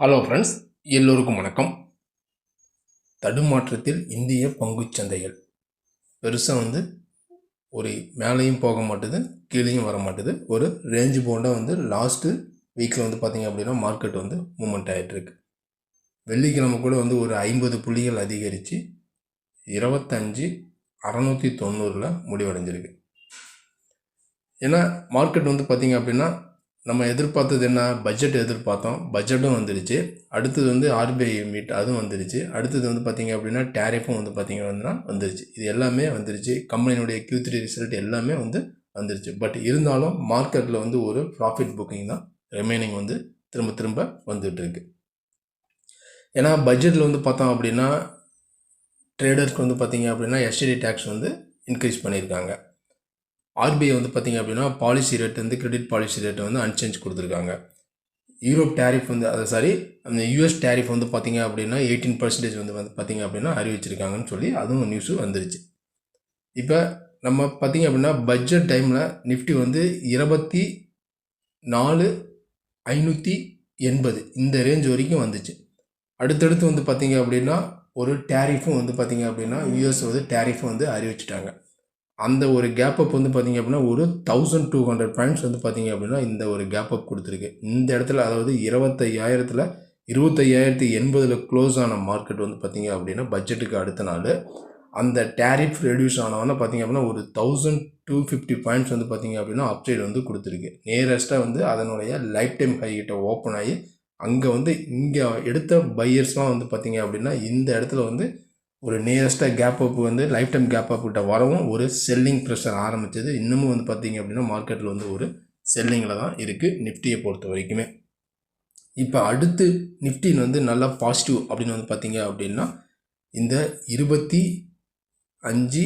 Hello friends எல்லோருக்கும் வணக்கம். தடுமாற்றத்தில் இந்திய பங்கு சந்தைகள். பெருசாக வந்து ஒரு மேலேயும் போக மாட்டுது கீழேயும் வர மாட்டுது. ஒரு ரேஞ்சு போண்டாக வந்து லாஸ்ட்டு வீக்கில் வந்து பார்த்திங்க அப்படின்னா மார்க்கெட் வந்து மூமெண்ட் ஆகிட்டுருக்கு வெள்ளிக்கிழமை கூட வந்து ஒரு ஐம்பது புள்ளிகள் அதிகரித்து இருபத்தஞ்சி அறநூற்றி தொண்ணூறில் முடிவடைஞ்சிருக்கு. ஏன்னா மார்க்கெட் வந்து பார்த்திங்க அப்படின்னா நம்ம எதிர்பார்த்தது என்ன? பட்ஜெட் எதிர்பார்த்தோம். பட்ஜெட்டும் வந்துருச்சு. அடுத்தது வந்து ஆர்பிஐ மீட் அதுவும் வந்துருச்சு. அடுத்தது வந்து பார்த்திங்க அப்படின்னா டேரிஃபும் வந்து பார்த்திங்க அப்படின்னா வந்துருச்சு. இது எல்லாமே வந்துருச்சு. கம்பெனியுடைய கியூ த்ரீ ரிசல்ட் எல்லாமே வந்து வந்துருச்சு. பட் இருந்தாலும் மார்க்கெட்டில் வந்து ஒரு ப்ராஃபிட் புக்கிங் தான் ரிமைனிங் வந்து திரும்ப திரும்ப வந்துட்டு ஏன்னா பட்ஜெட்டில் வந்து பார்த்தோம் அப்படின்னா ட்ரேடர்ஸ்க்கு வந்து பார்த்திங்க அப்படின்னா எஸ்டிடி டேக்ஸ் வந்து இன்க்ரீஸ் பண்ணியிருக்காங்க. ஆர்பிஐ வந்து பார்த்திங்க அப்படின்னா பாலிசி ரேட் வந்து கிரெடிட் பாலிசி ரேட்டை வந்து அன்சேஞ்ச் கொடுத்துருக்காங்க. யூரோப் டேரிஃப் வந்து அதை சாரி அந்த யூஎஸ் டேரிஃப் வந்து பார்த்திங்க அப்படின்னா எயிட்டீன் பர்சன்டேஜ் வந்து வந்து பார்த்திங்க அப்படின்னா அறிவிச்சிருக்காங்கன்னு சொல்லி அதுவும் நியூஸு வந்துருச்சு. இப்போ நம்ம பார்த்திங்க அப்படின்னா பட்ஜெட் டைமில் நிஃப்டி வந்து இருபத்தி நாலு ஐநூற்றி எண்பது இந்த ரேஞ்ச் வரைக்கும் வந்துச்சு. அடுத்தடுத்து வந்து பார்த்திங்க அப்படின்னா ஒரு டேரிஃபும் வந்து பார்த்திங்க அப்படின்னா யூஎஸ் வந்து டேரிஃபும் வந்து அறிவிச்சிட்டாங்க. அந்த ஒரு கேப் அப் வந்து பார்த்திங்க அப்படின்னா ஒரு தௌசண்ட் டூ ஹண்ட்ரட் பாயிண்ட்ஸ் வந்து பார்த்திங்க அப்படின்னா இந்த ஒரு கேப் அப் கொடுத்துருக்கு. இந்த இடத்துல அதாவது இருபத்தையாயிரத்தில் இருபத்தையாயிரத்தி எண்பதில் க்ளோஸ் ஆன மார்க்கெட் வந்து பார்த்திங்க அப்படின்னா பட்ஜெட்டுக்கு அடுத்த நாள் அந்த டேரிஃப் ரெடியூஸ் ஆனவொன்னே பார்த்திங்க அப்படின்னா ஒரு தௌசண்ட் டூ ஃபிஃப்டி பாயிண்ட்ஸ் வந்து பார்த்திங்க அப்படின்னா அப்சைடு வந்து கொடுத்துருக்கு. நியரஸ்ட்டாக வந்து அதனுடைய லைஃப் டைம் ஹை கிட்ட ஓப்பன் ஆகி அங்கே வந்து இங்கே எடுத்த பையர்ஸ்லாம் வந்து பார்த்திங்க அப்படின்னா இந்த இடத்துல வந்து ஒரு நியரஸ்ட்டாக கேப் அப் வந்து லைஃப் டைம் கேப் அப் கிட்ட வரவும் ஒரு செல்லிங் ப்ரெஷர் ஆரம்பிச்சது. இன்னமும் வந்து பார்த்திங்க அப்படின்னா மார்க்கெட்டில் வந்து ஒரு செல்லிங்கில் தான் இருக்குது நிஃப்டியை பொறுத்த வரைக்குமே. இப்போ அடுத்து நிஃப்டின் வந்து நல்லா பாசிட்டிவ் அப்படின்னு வந்து பார்த்திங்க அப்படின்னா இந்த இருபத்தி அஞ்சு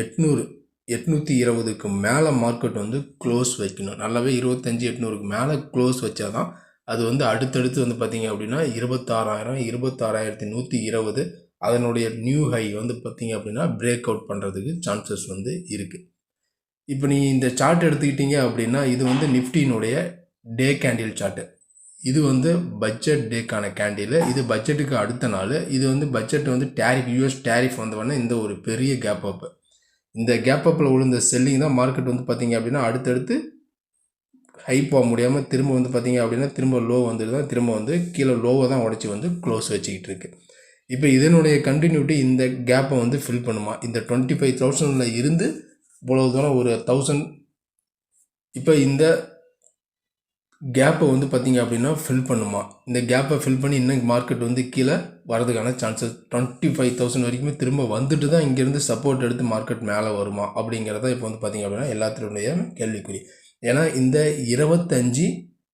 எட்நூறு எட்நூற்றி இருபதுக்கு மேலே மார்க்கெட் வந்து க்ளோஸ் வைக்கணும். நல்லாவே இருபத்தஞ்சி எட்நூறுக்கு மேலே க்ளோஸ் வச்சா தான் அது வந்து அடுத்தடுத்து வந்து பார்த்தீங்க அப்படின்னா இருபத்தாறாயிரம் இருபத்தாறாயிரத்தி நூற்றி இருபது அதனுடைய நியூ ஹை வந்து பார்த்திங்க அப்படின்னா பிரேக் அவுட் பண்ணுறதுக்கு சான்சஸ் வந்து இருக்குது இப்போ நீ இந்த சார்ட் எடுத்துக்கிட்டீங்க அப்படின்னா இது வந்து நிஃப்டியினுடைய டே கேண்டில் சார்ட்டு இது வந்து பட்ஜெட் டேக்கான கேண்டில் இது பட்ஜெட்டுக்கு அடுத்த நாள். இது வந்து பட்ஜெட் வந்து டேரிஃப் யூஎஸ் டேரிஃப் வந்தவொடனே இந்த ஒரு பெரிய கேப் அப்பு இந்த கேப் அப்பில் விழுந்த செல்லிங் தான் மார்க்கெட் வந்து பார்த்தீங்க அப்படின்னா அடுத்தடுத்து ஹை போக முடியாமல் திரும்ப வந்து பார்த்தீங்க அப்படின்னா திரும்ப லோ வந்துட்டு தான் திரும்ப வந்து கீழே லோவை தான் உடச்சி வந்து க்ளோஸ் வச்சுக்கிட்டு இருக்குது இப்போ இதனுடைய கண்டினியூட்டி இந்த கேப்பை வந்து ஃபில் பண்ணுமா? இந்த டுவெண்ட்டி ஃபைவ் தௌசண்டில் இருந்து இவ்வளவு தூரம் ஒரு தௌசண்ட் இப்போ இந்த கேப்பை வந்து பார்த்தீங்க அப்படின்னா ஃபில் பண்ணுமா? இந்த கேப்பை ஃபில் பண்ணி இன்னும் மார்க்கெட் வந்து கீழே வரதுக்கான சான்சஸ் டுவெண்ட்டி ஃபைவ் தௌசண்ட் வரைக்குமே திரும்ப வந்துட்டு தான் இங்கேருந்து சப்போர்ட் எடுத்து மார்க்கெட் மேலே வருமா? அப்படிங்கிறத இப்போ வந்து பார்த்தீங்க அப்படின்னா எல்லாத்தினுடைய கேள்விக்குறி. ஏன்னா இந்த இருபத்தஞ்சி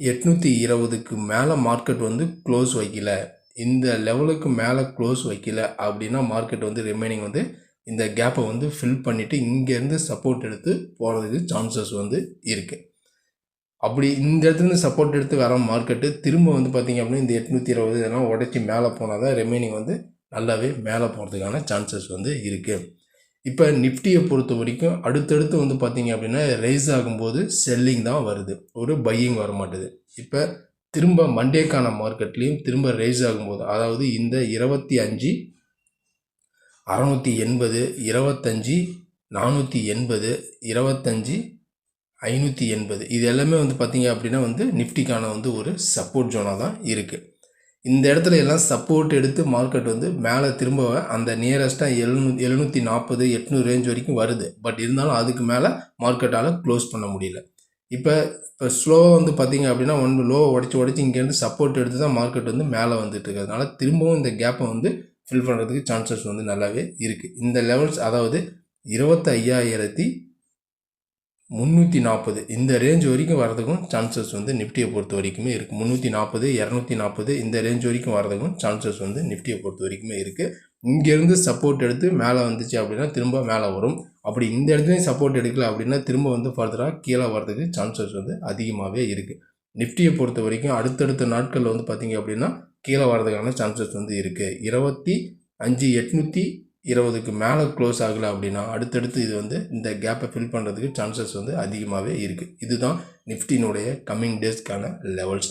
எட்நூற்றி இருபதுக்கு மேலே மார்க்கெட் வந்து க்ளோஸ் வைக்கல. இந்த லெவலுக்கு மேலே க்ளோஸ் வைக்கல அப்படின்னா மார்க்கெட் வந்து ரிமைனிங் வந்து இந்த கேப்பை வந்து ஃபில் பண்ணிவிட்டு இங்கேருந்து சப்போர்ட் எடுத்து போகிறதுக்கு சான்சஸ் வந்து இருக்குது அப்படி இந்த இடத்துலேருந்து சப்போர்ட் எடுத்து வர மார்க்கெட்டு திரும்ப வந்து பார்த்திங்க அப்படின்னா இந்த எட்நூற்றி இருபது இதெல்லாம் உடச்சி மேலே போனால் தான் ரிமைனிங் வந்து நல்லாவே மேலே போகிறதுக்கான சான்சஸ் வந்து இருக்குது இப்போ நிஃப்டியை பொறுத்த வரைக்கும் அடுத்தடுத்து வந்து பார்த்திங்க அப்படின்னா ரைஸ் ஆகும்போது செல்லிங் தான் வருது. ஒரு பையிங் வர மாட்டுது இப்போ திரும்ப மண்டேக்கான மார்க்கெட்லேயும் திரும்ப ரைஸ் ஆகும்போது அதாவது இந்த இருபத்தி அஞ்சு அறநூற்றி எண்பது இருபத்தஞ்சி நானூற்றி எண்பது இருபத்தஞ்சி ஐநூற்றி எண்பது. இது எல்லாமே வந்து பார்த்திங்க அப்படின்னா வந்து நிஃப்டிக்கான வந்து ஒரு சப்போர்ட் ஜோனாக தான் இருக்குது இந்த இடத்துல எல்லாம் சப்போர்ட் எடுத்து மார்க்கெட் வந்து மேலே திரும்ப அந்த நியரஸ்ட்டாக எழுநூ எழுநூற்றி நாற்பது எட்நூறு ரேஞ்ச் வரைக்கும் வருது. பட் இருந்தாலும் அதுக்கு மேலே மார்க்கெட்டால் க்ளோஸ் பண்ண முடியல. இப்போ இப்போ ஸ்லோவாக வந்து பார்த்தீங்க அப்படின்னா ஒன்று லோவை உடச்சி உடச்சி இங்கேருந்து சப்போர்ட் எடுத்து தான் மார்க்கெட் வந்து மேலே வந்துட்டு இருக்கிறதுனால திரும்பவும் இந்த கேப்பை வந்து ஃபில் பண்ணுறதுக்கு சான்சஸ் வந்து நல்லாவே இருக்குது இந்த லெவல்ஸ் அதாவது இருபத்தையாயிரத்தி முந்நூற்றி நாற்பது இந்த ரேஞ்ச் வரைக்கும் வரதுக்கும் சான்சஸ் வந்து நிஃப்டியை பொறுத்த வரைக்குமே இருக்குது முந்நூற்றி நாற்பது இரநூத்தி நாற்பது இந்த ரேஞ்ச் வரைக்கும் வரதுக்கும் சான்சஸ் வந்து நிஃப்டியை பொறுத்த வரைக்குமே இருக்குது இங்கேருந்து சப்போர்ட் எடுத்து மேலே வந்துச்சு அப்படின்னா திரும்ப மேலே வரும். அப்படி இந்த இடத்துலையும் சப்போர்ட் எடுக்கல அப்படின்னா திரும்ப வந்து ஃபர்தராக கீழே வரதுக்கு சான்சஸ் வந்து அதிகமாகவே இருக்குது நிஃப்டியை பொறுத்த வரைக்கும் அடுத்தடுத்த நாட்களில் வந்து பார்த்திங்க அப்படின்னா கீழே வரதுக்கான சான்சஸ் வந்து இருக்குது இருபத்தி அஞ்சு எட்நூற்றி இருபதுக்கு மேலே க்ளோஸ் ஆகலை அப்படின்னா அடுத்தடுத்து இது வந்து இந்த கேப்பை ஃபில் பண்ணுறதுக்கு சான்சஸ் வந்து அதிகமாகவே இருக்குது இதுதான் நிஃப்டினுடைய கம்மிங் டேஸ்க்கான லெவல்ஸ்